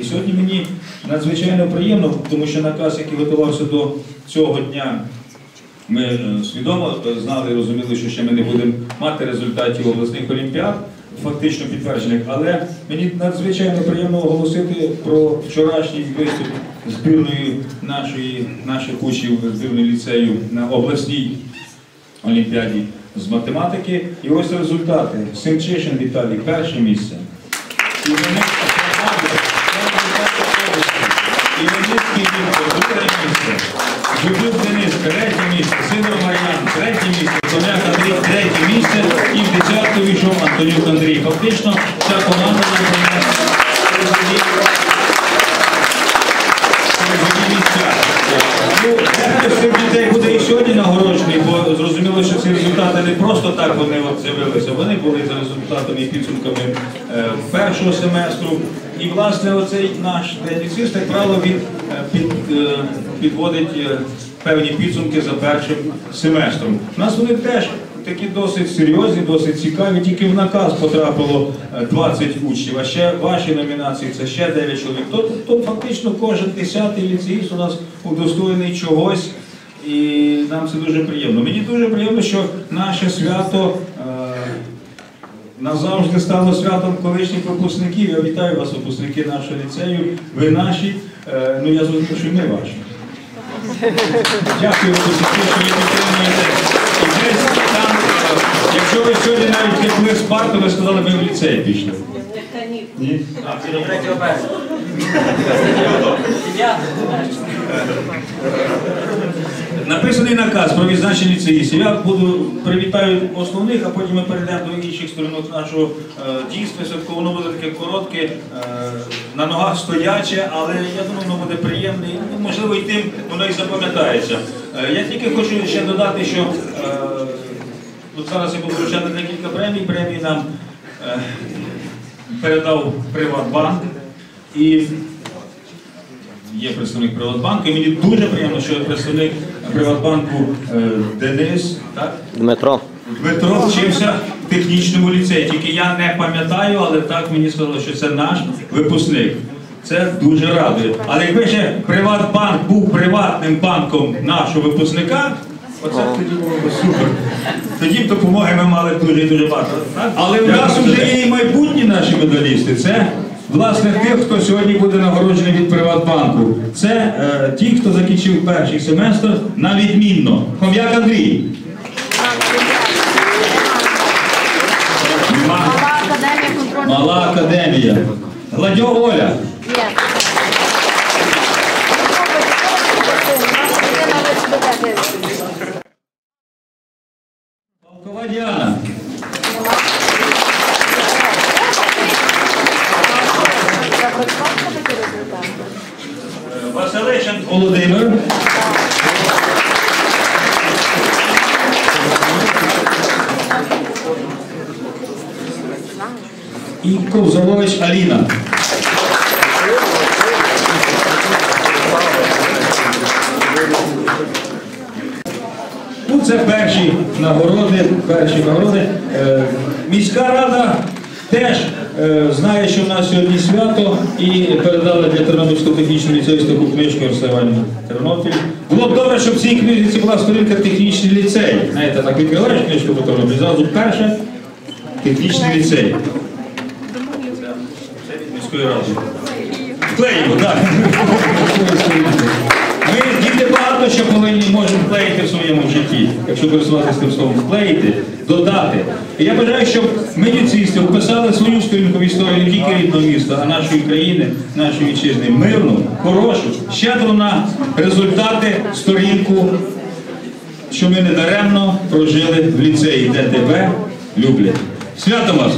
І сьогодні мені надзвичайно приємно, тому що наказ, який готувався до цього дня, ми е, свідомо знали і розуміли, що ще ми не будемо мати результатів обласних олімпіад, фактично підтверджених, але мені надзвичайно приємно оголосити про вчорашній виступ збірної нашої, наших учнів збірної ліцею на обласній олімпіаді з математики. І ось результати. Семчишин Віталій перше місце. Жубюк Денис, третє місце. Сидор Мар'ян, третє місце. Соняк Андрій, третє місце. І в десятку війшов Антонюк Андрій. Фактично, ця команда нам принесла призові призові місця. Ну, дехто з цих дітей буде і сьогодні нагороджений, бо зрозуміло, що ці результати не просто так вони от з'явилися. Вони були за результатами і підсумками е, першого семестру. І власне оцей наш тенісист, як правило, він е, під, е, підводить певні підсумки за першим семестром. У нас вони теж такі досить серйозні, досить цікаві. Тільки в наказ потрапило е, 20 учнів, а ще ваші номінації це ще 9 чоловік. Тобто то фактично кожен десятий ліцеїст у нас удостоєний чогось. І нам це дуже приємно. Мені дуже приємно, що наше свято е, назавжди стало святом колишніх випускників. Я вітаю вас, випускники нашого ліцею. Ви наші, е, ну я зрозумів, що ми ваші. Дякую, випускники, що ви підтримуєте. Якщо ви сьогодні навіть пішли з парку, ви сказали, ми в ліцей пішли. Ні? А, До 3 березня. Написаний наказ про відзначення ліцеїстів. Я буду привітаю основних, а потім ми перейдемо до інших сторінок нашого е, дійства. Святко воно буде таке коротке, е, на ногах стояче, але я думаю, воно буде приємне. ну, Можливо, і тим воно і запам'ятається. Е, я тільки хочу ще додати, що от зараз я буду вручати декілька премій. Премії нам передав Приватбанк. І є представник Приватбанку. І мені дуже приємно, що представник Приватбанку е, Денис, так? Дмитро. Дмитро вчився в технічному ліцеї. Тільки я не пам'ятаю, але так мені сказали, що це наш випускник. Це дуже радує. Але якби ще Приватбанк був приватним банком нашого випускника, оце тоді було б супер. Тоді б допомоги ми мали дуже дуже багато. Але в нас вже є і майбутні наші медалісти. Це власне тих, хто сьогодні буде нагороджений від Приватбанку. Це е, ті, хто закінчив перший семестр на відмінно. Хом'як Андрій. Мала академія контролю. Мала академія. Гладьо Оля. Є. Володимир. І Ковзалович Аліна. Ну, це перші нагороди, перші нагороди. Е, міська рада теж е, знає, що в нас сьогодні свято і передала для Тернопільського технічного ліцею таку книжку Іванівна Тернопіль. Було б добре, щоб в цій книжці була сторінка технічний ліцей. Знаєте, так відкриваєш книжку по Тернопіль, зразу перше технічний ліцей. Міської ради. Вклеїмо, так. Житті, якщо користуватися тим словом, вклеїти, додати. І я бажаю, щоб медицисти вписали свою сторінку в історію не тільки рідного міста, а нашої країни, нашої вітчизни. Мирну, хорошу, щедру на результати, сторінку, що ми не даремно прожили в ліцеї, де тебе люблять. Свято вас!